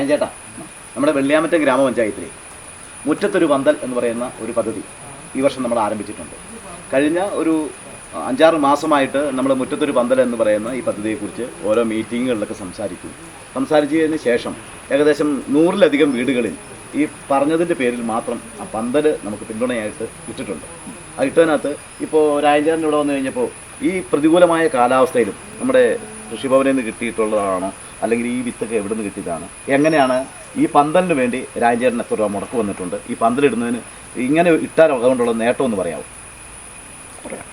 രാജൻചേട്ടാ നമ്മുടെ വെള്ളിയാമറ്റം ഗ്രാമപഞ്ചായത്തിലെ മുറ്റത്തൊരു പന്തൽ എന്ന് പറയുന്ന ഒരു പദ്ധതി ഈ വർഷം നമ്മൾ ആരംഭിച്ചിട്ടുണ്ട്. കഴിഞ്ഞ ഒരു അഞ്ചാറ് മാസമായിട്ട് നമ്മൾ മുറ്റത്തൊരു പന്തൽ എന്ന് പറയുന്ന ഈ പദ്ധതിയെക്കുറിച്ച് ഓരോ മീറ്റിങ്ങുകളിലൊക്കെ സംസാരിക്കും സംസാരിച്ചതിന് ശേഷം ഏകദേശം നൂറിലധികം വീടുകളിൽ ഈ പറഞ്ഞതിന്റെ പേരിൽ മാത്രം ആ പന്തൽ നമുക്ക് പിന്തുണയായിട്ട് ഇട്ടിട്ടുണ്ട്. ആ ഇട്ടതിനകത്ത് ഇപ്പോൾ രാജചേട്ടൻ ഇവിടെ വന്നു കഴിഞ്ഞപ്പോൾ ഈ പ്രതികൂലമായ കാലാവസ്ഥയിലും നമ്മുടെ കൃഷിഭവനിൽ നിന്ന് കിട്ടിയിട്ടുള്ളതാണോ അല്ലെങ്കിൽ ഈ വിത്തൊക്കെ എവിടെ നിന്ന് കിട്ടിയതാണ്. എങ്ങനെയാണ് ഈ പന്തലിന് വേണ്ടി രാജചേട്ടൻ എത്ര രൂപ മുടക്ക് വന്നിട്ടുണ്ട്? ഈ പന്തലിടുന്നതിന് ഇങ്ങനെ ഇട്ടാൽ അതുകൊണ്ടുള്ള നേട്ടം എന്ന് പറയാമോ പറയാം.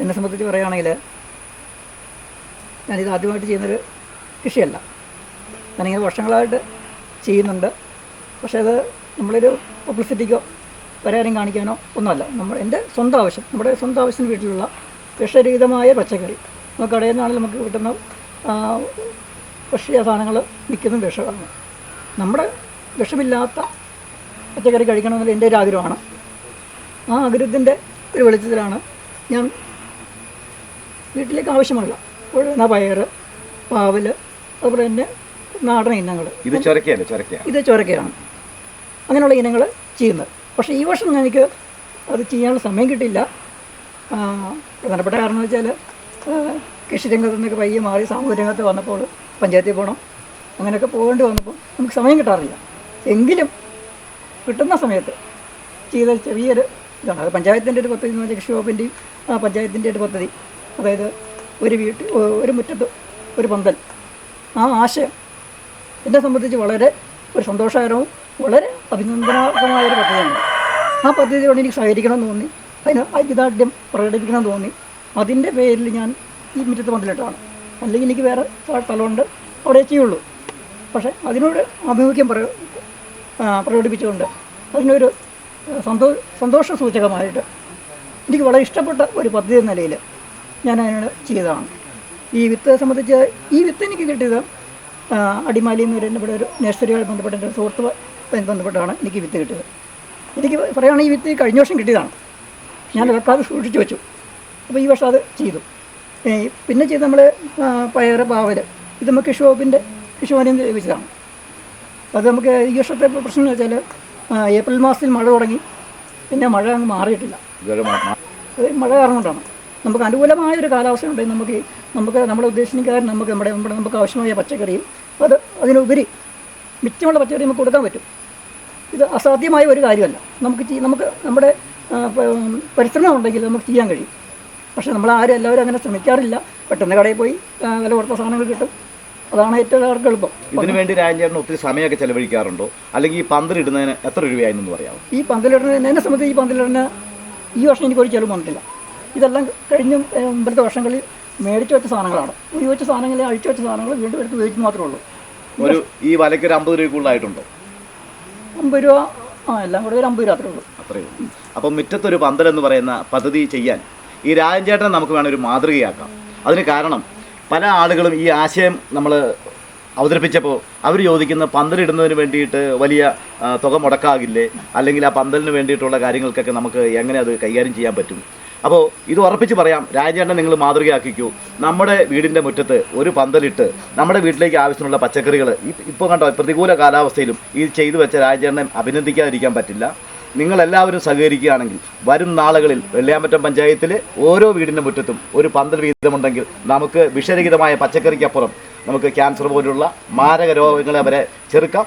എന്നെ സംബന്ധിച്ച് പറയുകയാണെങ്കിൽ ഞാനിത് ആദ്യമായിട്ട് ചെയ്യുന്നൊരു കൃഷിയല്ല. ഞാനിങ്ങനെ വർഷങ്ങളായിട്ട് ചെയ്യുന്നുണ്ട്. പക്ഷേ അത് നമ്മളൊരു പബ്ലിസിറ്റിക്കോ പരാരം കാണിക്കാനോ ഒന്നുമല്ല. നമ്മൾ എന്റെ സ്വന്തം ആവശ്യം നമ്മുടെ സ്വന്തം ആവശ്യത്തിന് വീട്ടിലുള്ള വിഷരഹിതമായ പച്ചക്കറി നമുക്ക് കടയിൽ നിന്നാണെങ്കിൽ നമുക്ക് കിട്ടുന്ന ഭക്ഷ്യ സാധനങ്ങൾ മിക്കതും വിഷമാണ്. നമ്മുടെ വിഷമില്ലാത്ത പച്ചക്കറി കഴിക്കണമെന്നുള്ള എന്റെ ഒരു ആഗ്രഹമാണ്. ആ ആഗ്രഹത്തിന്റെ ഒരു വെളിച്ചത്തിലാണ് ഞാൻ വീട്ടിലേക്ക് ആവശ്യമുള്ള ഉഴുന്ന പയർ പാവൽ അതുപോലെ തന്നെ നാടൻ ഇനങ്ങൾ. ഇത് ചൊരക്കയല്ലേ? ഇത് ചൊരക്കയാണ്. അങ്ങനെയുള്ള ഇനങ്ങൾ ചെയ്യുന്നത്. പക്ഷേ ഈ വർഷം എനിക്ക് അത് ചെയ്യാനുള്ള സമയം കിട്ടിയില്ല. പ്രധാനപ്പെട്ട കാരണം എന്ന് വെച്ചാൽ കൃഷിരംഗത്ത് നിന്നൊക്കെ പയ്യെ മാറി സാമൂഹ്യ രംഗത്ത് വന്നപ്പോൾ പഞ്ചായത്തിൽ പോകണം. അങ്ങനെയൊക്കെ പോകേണ്ടി വന്നപ്പോൾ നമുക്ക് സമയം കിട്ടാറില്ല. എങ്കിലും കിട്ടുന്ന സമയത്ത് ചെയ്ത ചെറിയൊരു ഇതാണ്. അത് പഞ്ചായത്തിന്റെ ഒരു പദ്ധതി എന്ന് പറഞ്ഞാൽ കൃഷി വകുപ്പിന്റെയും ആ പഞ്ചായത്തിന്റെ ഒരു പദ്ധതി. അതായത് ഒരു വീട്ടിൽ ഒരു മുറ്റത്ത് ഒരു പന്തൽ. ആ ആശയം എന്നെ സംബന്ധിച്ച് വളരെ ഒരു സന്തോഷകരവും വളരെ അഭിനന്ദനാർഹമായ ഒരു പദ്ധതിയാണ്. ആ പദ്ധതിയോട് എനിക്ക് സഹകരിക്കണം തോന്നി. അതിന് ഐക്യദാർഢ്യം പ്രകടിപ്പിക്കണം തോന്നി. അതിന്റെ പേരിൽ ഞാൻ ഈ മുറ്റത്ത് മതിലിട്ടാണ് അല്ലെങ്കിൽ എനിക്ക് വേറെ സ്ഥലമുണ്ട് അവിടെ ചെയ്യുള്ളൂ പക്ഷേ അതിനോട് ആഭിമുഖ്യം പ്ര പ്രകടിപ്പിച്ചുകൊണ്ട് അതിനൊരു സന്തോ സന്തോഷ സൂചകമായിട്ട് എനിക്ക് വളരെ ഇഷ്ടപ്പെട്ട ഒരു പദ്ധതി എന്ന നിലയിൽ ഞാൻ അതിനോട് ചെയ്തതാണ്. ഈ വിത്ത് സംബന്ധിച്ച് ഈ വിത്ത് എനിക്ക് കിട്ടിയത് അടിമാലി എന്ന് ഒരു ഇവിടെ ഒരു നഴ്സറിയുമായി ബന്ധപ്പെട്ട എന്റെ സുഹൃത്തുമായി ബന്ധപ്പെട്ടാണ് എനിക്ക് വിത്ത് കിട്ടിയത്. എനിക്ക് പറയുകയാണെങ്കിൽ ഈ വിത്ത് കഴിഞ്ഞ വർഷം കിട്ടിയതാണ്. ഞാൻ വെക്കാതെ സൂക്ഷിച്ചു വെച്ചു. അപ്പോൾ ഈ വർഷം അത് ചെയ്തു. പിന്നെ ചെയ്ത് നമ്മൾ പയർ പാവൽ ഇത് നമുക്ക് ഷോപ്പിന്റെ കൃഷിഭവനിൽ ലഭിച്ചതാണ് അത് നമുക്ക് ഈ വർഷത്തെ പ്രശ്നം എന്ന് വെച്ചാൽ ഏപ്രിൽ മാസത്തിൽ മഴ തുടങ്ങി. പിന്നെ മഴ അങ്ങ് മാറിയിട്ടില്ല. അത് മഴ കാരണം കൊണ്ടാണ് നമുക്ക് അനുകൂലമായ ഒരു കാലാവസ്ഥ ഉണ്ടെങ്കിൽ നമുക്ക് നമുക്ക് നമ്മുടെ ഉദ്ദേശിക്കാരൻ നമുക്ക് നമ്മുടെ നമ്മുടെ നമുക്ക് ആവശ്യമായ പച്ചക്കറിയും അത് അതിനുപരി മിച്ചമുള്ള പച്ചക്കറി നമുക്ക് കൊടുക്കാൻ പറ്റും. ഇത് അസാധ്യമായ ഒരു കാര്യമല്ല. നമുക്ക് നമുക്ക് നമ്മുടെ പരിശ്രമം ഉണ്ടെങ്കിൽ നമുക്ക് ചെയ്യാൻ കഴിയും. പക്ഷേ നമ്മൾ ആരും എല്ലാവരും അങ്ങനെ ശ്രമിക്കാറില്ല. പെട്ടെന്ന് കടയിൽ പോയി നല്ല വില കൊടുത്ത സാധനങ്ങൾ കിട്ടും. അതാണ് ഏറ്റവും അവർക്ക് എളുപ്പം. ഇതിനു വേണ്ടി രാജ്യം ഒത്തിരി സമയമൊക്കെ ചെലവഴിക്കാറുണ്ടോ? അല്ലെങ്കിൽ ഈ പന്തലിടുന്നതിന് എത്ര രൂപയായിരുന്നു പറയാമോ? ഈ പന്തലിടുന്നതിന് എന്നെ സംബന്ധിച്ച് ഈ പന്തലിടുന്ന ഈ വർഷം എനിക്കൊരു ചെലവ് വന്നിട്ടില്ല. ഇതെല്ലാം കഴിഞ്ഞ മുമ്പത്തെ വർഷങ്ങളിൽ മേടിച്ചു വെച്ച സാധനങ്ങളാണ്. ഉപയോഗിച്ച സാധനങ്ങളെ അഴിച്ചു വെച്ച സാധനങ്ങൾ വീണ്ടും എടുത്ത് ഉപയോഗിച്ച് മാത്രമേ ഉള്ളൂ. ഒരു ഈ വലയ്ക്ക് ഒരു അമ്പത് രൂപ കൂടുതലായിട്ടുണ്ടോ? അമ്പത് രൂപ ആ എല്ലാം കൂടെ ഒരു അമ്പത് രൂപ അത്രേ ഉള്ളൂ. അത്രയേ ഉള്ളൂ. അപ്പം മുറ്റത്തൊരു പന്തൽ എന്ന് പറയുന്ന പദ്ധതി ചെയ്യാൻ ഈ രാജൻചേട്ടനെ നമുക്ക് വേണം ഒരു മാതൃകയാക്കാം. അതിന് കാരണം പല ആളുകളും ഈ ആശയം നമ്മൾ അവതരിപ്പിച്ചപ്പോൾ അവർ ചോദിക്കുന്ന പന്തലിടുന്നതിന് വേണ്ടിയിട്ട് വലിയ തുക മുടക്കാകില്ലേ? അല്ലെങ്കിൽ ആ പന്തലിന് വേണ്ടിയിട്ടുള്ള കാര്യങ്ങൾക്കൊക്കെ നമുക്ക് എങ്ങനെ അത് കൈകാര്യം ചെയ്യാൻ പറ്റും? അപ്പോൾ ഇത് ഉറപ്പിച്ച് പറയാം രാജേട്ടനെ നിങ്ങൾ മാതൃകയാക്കിക്കൂ. നമ്മുടെ വീടിന്റെ മുറ്റത്ത് ഒരു പന്തലിട്ട് നമ്മുടെ വീട്ടിലേക്ക് ആവശ്യമുള്ള പച്ചക്കറികൾ ഇപ്പോൾ കണ്ടോ പ്രതികൂല കാലാവസ്ഥയിലും ഈ ചെയ്തു വെച്ച രാജേട്ടനെ അഭിനന്ദിക്കാതിരിക്കാൻ പറ്റില്ല. നിങ്ങളെല്ലാവരും സഹകരിക്കുകയാണെങ്കിൽ വരും നാളുകളിൽ വെള്ളിയാമറ്റം പഞ്ചായത്തിലെ ഓരോ വീടിന്റെ മുറ്റത്തും ഒരു പന്തൽ വീതമുണ്ടെങ്കിൽ നമുക്ക് വിഷരഹിതമായ പച്ചക്കറിക്കപ്പുറം നമുക്ക് ക്യാൻസർ പോലുള്ള മാരക രോഗങ്ങളെ വരെ ചെറുക്കാം.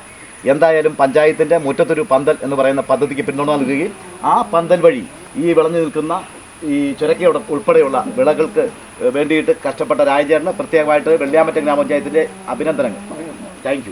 എന്തായാലും പഞ്ചായത്തിന്റെ മുറ്റത്തൊരു പന്തൽ എന്ന് പറയുന്ന പദ്ധതിക്ക് പിന്തുണ നൽകുകയും ആ പന്തൽ വഴി ഈ വിളഞ്ഞു നിൽക്കുന്ന ഈ ചുരക്കയുടെ ഉൾപ്പെടെയുള്ള വിളകൾക്ക് വേണ്ടിയിട്ട് കഷ്ടപ്പെട്ട രാജചേട്ടന് പ്രത്യേകമായിട്ട് വെള്ളിയാമറ്റം ഗ്രാമപഞ്ചായത്തിന്റെ അഭിനന്ദനങ്ങൾ. താങ്ക്